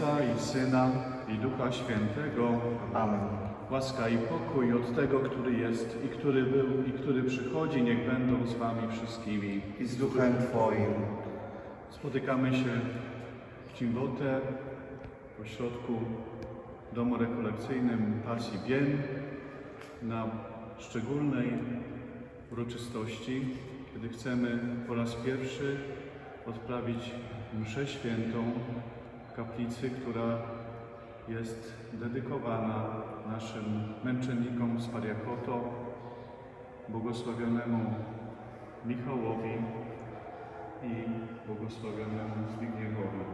Ojca i Syna i Ducha Świętego. Amen. Łaska i pokój od tego, który jest i który był i który przychodzi, niech będą z wami wszystkimi. I z duchem Twoim. Spotykamy się w Cimbotę, w ośrodku domu rekolekcyjnym Pasji Bien na szczególnej uroczystości, kiedy chcemy po raz pierwszy odprawić mszę świętą kaplicy, która jest dedykowana naszym męczennikom z Pariakoto, błogosławionemu Michałowi i błogosławionemu Zbigniewowi.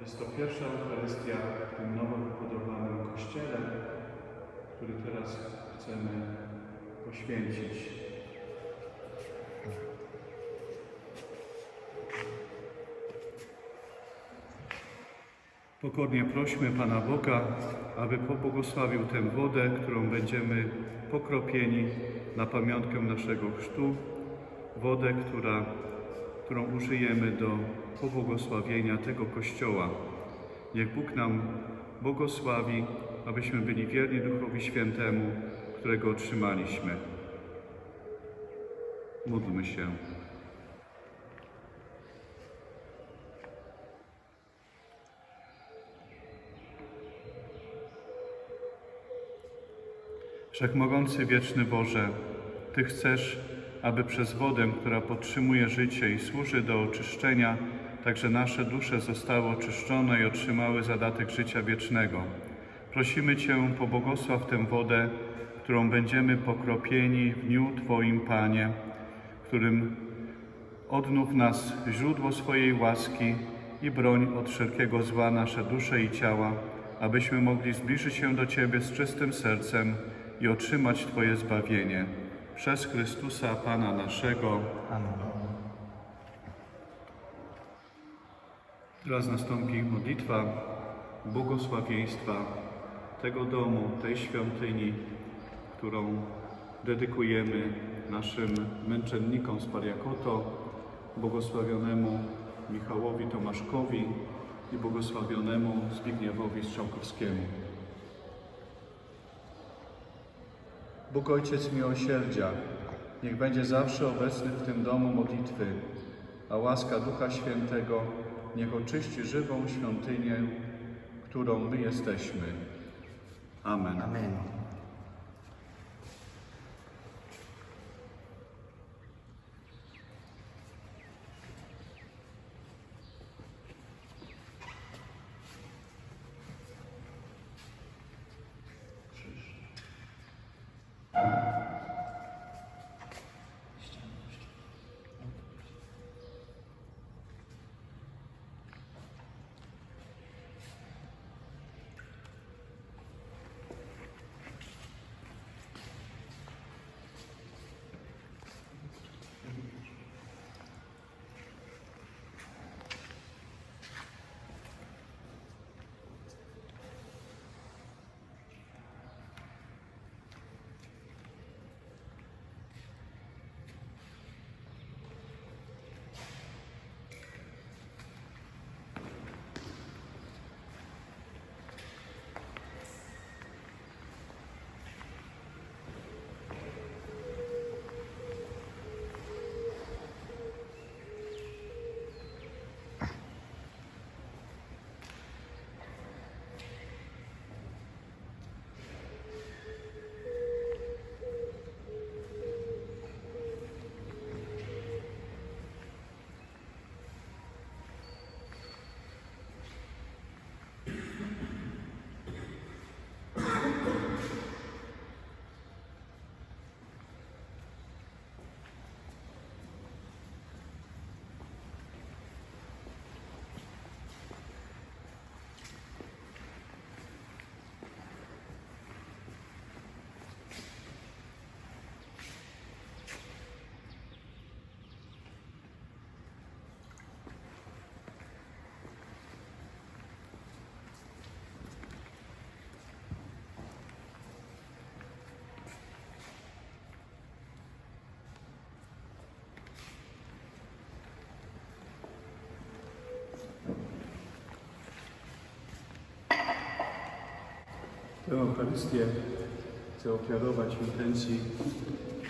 Jest to pierwsza Eucharystia w tym nowo wybudowanym kościele, który teraz chcemy poświęcić. Pokornie prośmy Pana Boga, aby pobłogosławił tę wodę, którą będziemy pokropieni na pamiątkę naszego chrztu, wodę, która, którą użyjemy do pobłogosławienia tego Kościoła. Niech Bóg nam błogosławi, abyśmy byli wierni Duchowi Świętemu, którego otrzymaliśmy. Módlmy się. Wszechmogący wieczny Boże, Ty chcesz, aby przez wodę, która podtrzymuje życie i służy do oczyszczenia, także nasze dusze zostały oczyszczone i otrzymały zadatek życia wiecznego. Prosimy Cię, pobłogosław tę wodę, którą będziemy pokropieni w dniu Twoim, Panie, którym odnów nas źródło swojej łaski i broń od wszelkiego zła nasze dusze i ciała, abyśmy mogli zbliżyć się do Ciebie z czystym sercem i otrzymać Twoje zbawienie. Przez Chrystusa Pana naszego. Amen. Teraz nastąpi modlitwa błogosławieństwa tego domu, tej świątyni, którą dedykujemy naszym męczennikom z Pariakoto, błogosławionemu Michałowi Tomaszkowi i błogosławionemu Zbigniewowi Strzałkowskiemu. Bóg Ojciec miłosierdzia, niech będzie zawsze obecny w tym domu modlitwy, a łaska Ducha Świętego niech oczyści żywą świątynię, którą my jesteśmy. Amen. Amen. Tę Eucharystię chcę ofiarować w intencji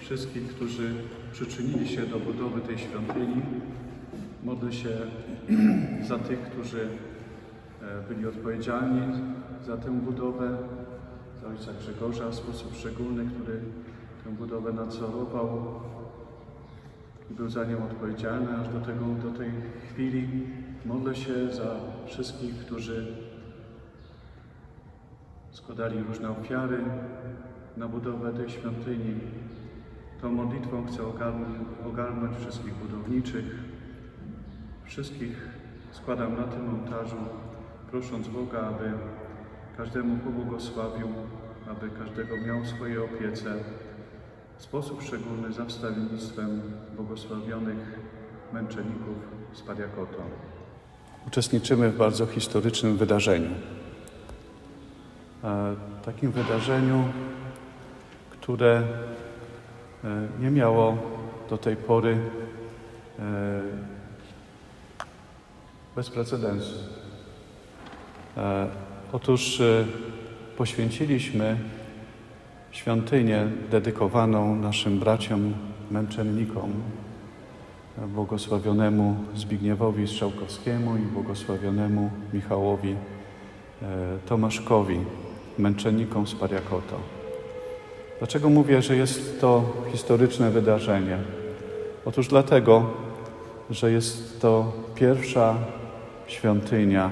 wszystkich, którzy przyczynili się do budowy tej świątyni. Modlę się za tych, którzy e, byli odpowiedzialni za tę budowę, za ojca Grzegorza w sposób szczególny, który tę budowę nadzorował i był za nią odpowiedzialny aż do, tego, do tej chwili. Modlę się za wszystkich, którzy składali różne ofiary na budowę tej świątyni. Tą modlitwą chcę ogarnąć, wszystkich budowniczych, wszystkich składam na tym ołtarzu, prosząc Boga, aby każdemu pobłogosławił, aby każdego miał w swojej opiece. W sposób szczególny za wstawiennictwem błogosławionych męczenników z Pariakoto. Uczestniczymy w bardzo historycznym wydarzeniu. E, Takim wydarzeniu, które e, nie miało do tej pory e, bez precedensu. Otóż poświęciliśmy świątynię dedykowaną naszym braciom męczennikom, błogosławionemu Zbigniewowi Strzałkowskiemu i błogosławionemu Michałowi Tomaszkowi, męczennikom z Pariakoto. Dlaczego mówię, że jest to historyczne wydarzenie? Otóż dlatego, że jest to pierwsza świątynia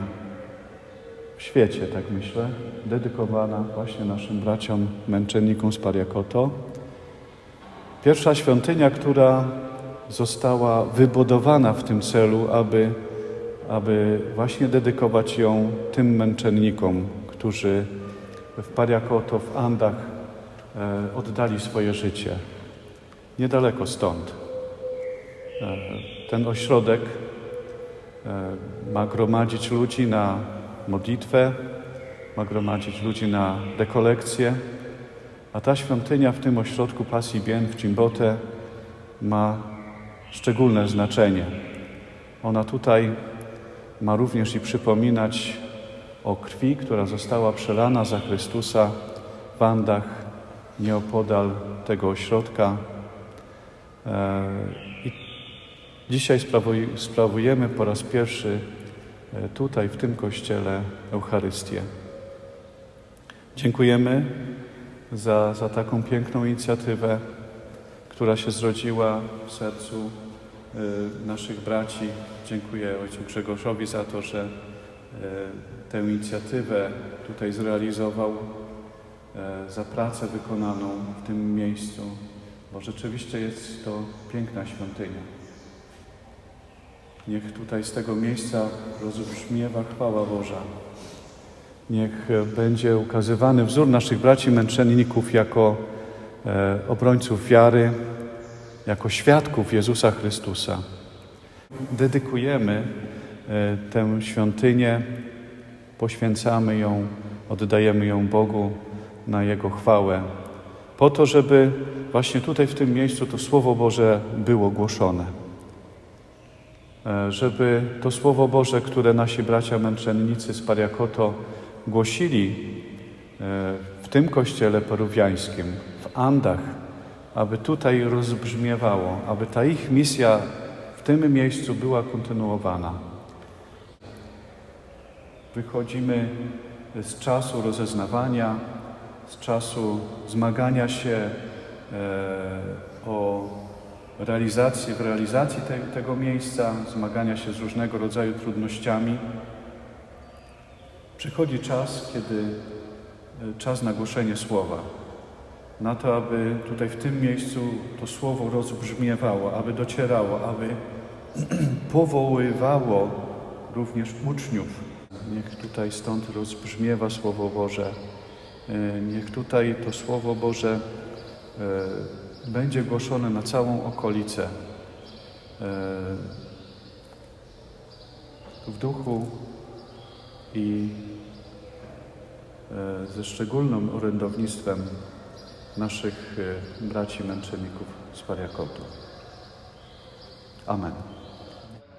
w świecie, tak myślę, dedykowana właśnie naszym braciom męczennikom z Pariakoto. Pierwsza świątynia, która została wybudowana w tym celu, aby, aby właśnie dedykować ją tym męczennikom, którzy w Pariakoto, w Andach e, oddali swoje życie. Niedaleko stąd. E, ten ośrodek e, ma gromadzić ludzi na modlitwę, ma gromadzić ludzi na rekolekcje, a ta świątynia w tym ośrodku Pasji Bien w Cimbote ma szczególne znaczenie. Ona tutaj ma również i przypominać o krwi, która została przelana za Chrystusa w Andach nieopodal tego ośrodka. E, I dzisiaj sprawuj- sprawujemy po raz pierwszy e, tutaj, w tym kościele, Eucharystię. Dziękujemy za, za taką piękną inicjatywę, która się zrodziła w sercu e, naszych braci. Dziękuję Ojcu Grzegorzowi za to, że tę inicjatywę tutaj zrealizował, e, za pracę wykonaną w tym miejscu, bo rzeczywiście jest to piękna świątynia. Niech tutaj z tego miejsca rozbrzmiewa chwała Boża. Niech e, będzie ukazywany wzór naszych braci męczenników jako e, obrońców wiary, jako świadków Jezusa Chrystusa. Dedykujemy e, tę świątynię, poświęcamy ją, oddajemy ją Bogu na Jego chwałę, po to, żeby właśnie tutaj w tym miejscu to Słowo Boże było głoszone. E, Żeby to Słowo Boże, które nasi bracia męczennicy z Pariakoto głosili e, w tym kościele peruwiańskim, w Andach, aby tutaj rozbrzmiewało, aby ta ich misja w tym miejscu była kontynuowana. Wychodzimy z czasu rozeznawania, z czasu zmagania się e, o realizację, w realizacji te, tego miejsca, zmagania się z różnego rodzaju trudnościami. Przychodzi czas, kiedy e, czas na głoszenie słowa. Na to, aby tutaj w tym miejscu to słowo rozbrzmiewało, aby docierało, aby powoływało również uczniów. Niech tutaj stąd rozbrzmiewa Słowo Boże. E, Niech tutaj to Słowo Boże e, będzie głoszone na całą okolicę. E, W duchu i ze szczególnym orędownictwem naszych braci męczenników z Pariakotu. Amen.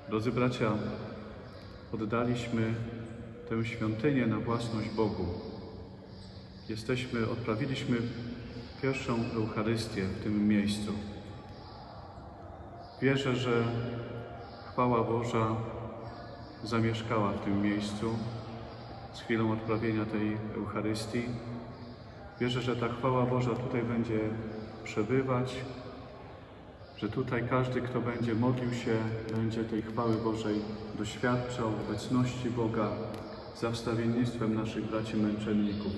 Drodzy bracia, oddaliśmy tę świątynię na własność Bogu. jesteśmy, odprawiliśmy pierwszą Eucharystię w tym miejscu. Wierzę, że chwała Boża zamieszkała w tym miejscu z chwilą odprawienia tej Eucharystii. Wierzę, że ta chwała Boża tutaj będzie przebywać, że tutaj każdy, kto będzie modlił się, będzie tej chwały Bożej doświadczał, obecności Boga za wstawiennictwem naszych braci męczenników.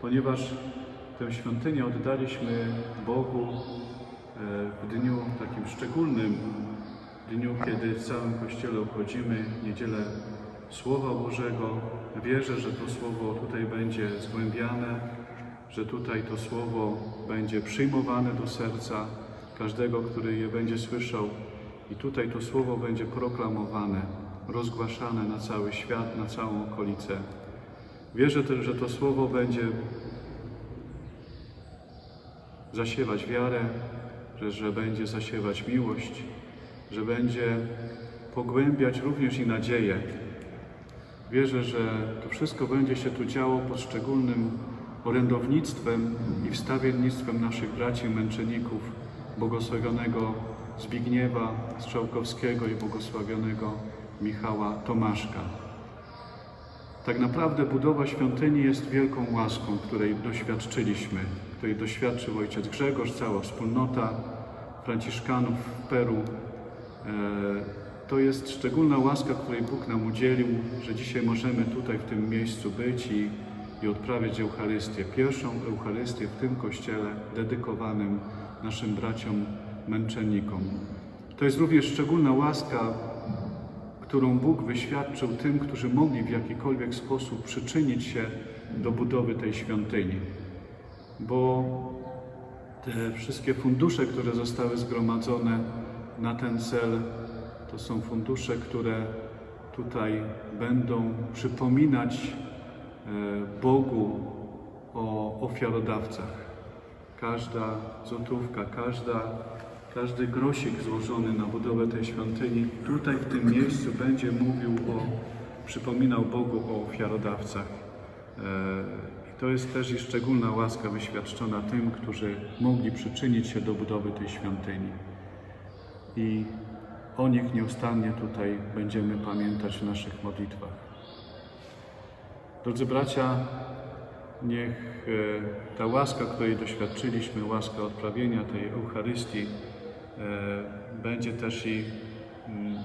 Ponieważ tę świątynię oddaliśmy Bogu e, w dniu takim szczególnym, dniu, kiedy w całym Kościele obchodzimy Niedzielę Słowa Bożego. Wierzę, że to Słowo tutaj będzie zgłębiane, że tutaj to Słowo będzie przyjmowane do serca każdego, który je będzie słyszał i tutaj to Słowo będzie proklamowane, rozgłaszane na cały świat, na całą okolicę. Wierzę też, że to Słowo będzie zasiewać wiarę, że, że będzie zasiewać miłość, że będzie pogłębiać również i nadzieję. Wierzę, że to wszystko będzie się tu działo pod szczególnym orędownictwem i wstawiennictwem naszych braci męczenników, błogosławionego Zbigniewa Strzałkowskiego i błogosławionego Michała Tomaszka. Tak naprawdę budowa świątyni jest wielką łaską, której doświadczyliśmy, której doświadczył ojciec Grzegorz, cała wspólnota Franciszkanów w Peru. E, To jest szczególna łaska, której Bóg nam udzielił, że dzisiaj możemy tutaj w tym miejscu być i, i odprawiać Eucharystię. Pierwszą Eucharystię w tym kościele dedykowanym naszym braciom męczennikom. To jest również szczególna łaska, którą Bóg wyświadczył tym, którzy mogli w jakikolwiek sposób przyczynić się do budowy tej świątyni. Bo te wszystkie fundusze, które zostały zgromadzone na ten cel, to są fundusze, które tutaj będą przypominać e, Bogu o ofiarodawcach. Każda złotówka, każda, każdy grosik złożony na budowę tej świątyni tutaj w tym miejscu będzie mówił o, przypominał Bogu o ofiarodawcach. E, I to jest też i szczególna łaska wyświadczona tym, którzy mogli przyczynić się do budowy tej świątyni. I o nich nieustannie tutaj będziemy pamiętać w naszych modlitwach. Drodzy bracia, Niech e, ta łaska, której doświadczyliśmy, łaska odprawienia tej Eucharystii, będzie też i mm,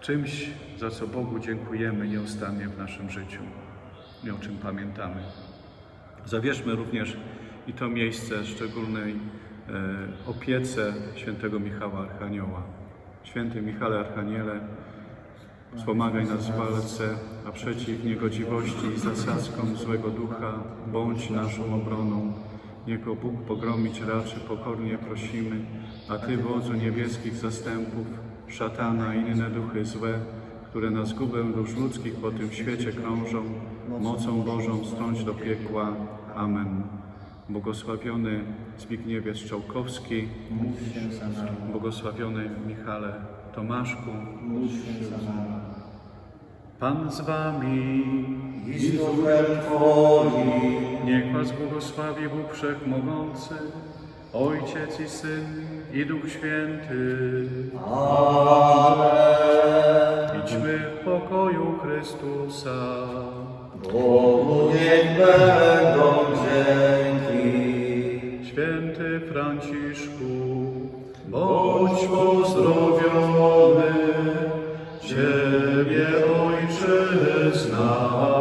czymś, za co Bogu dziękujemy nieustannie w naszym życiu i o czym pamiętamy. Zawierzmy również i to miejsce szczególnej e, opiece świętego Michała Archanioła. Święty Michale Archaniele, Wspomagaj nas w walce, a przeciw niegodziwości i zasadzkom złego ducha bądź naszą obroną. Niech go Bóg pogromić raczy, pokornie prosimy, a Ty, wodzu niebieskich zastępów, szatana i inne duchy złe, które na zgubę dusz ludzkich po tym świecie krążą, mocą Bożą strąć do piekła. Amen. Błogosławiony Zbigniewie Strzałkowski, błogosławiony Michale Tomaszku, Módl się za nami. Pan z wami i z duchem Twoim. Niech was błogosławi Bóg Wszechmogący, Ojciec i Syn i Duch Święty. Amen. Idźmy w pokoju Chrystusa. Bogu niech będą dzięki. Święty Franciszku, bądź pozdrowiony, Ciebie is now.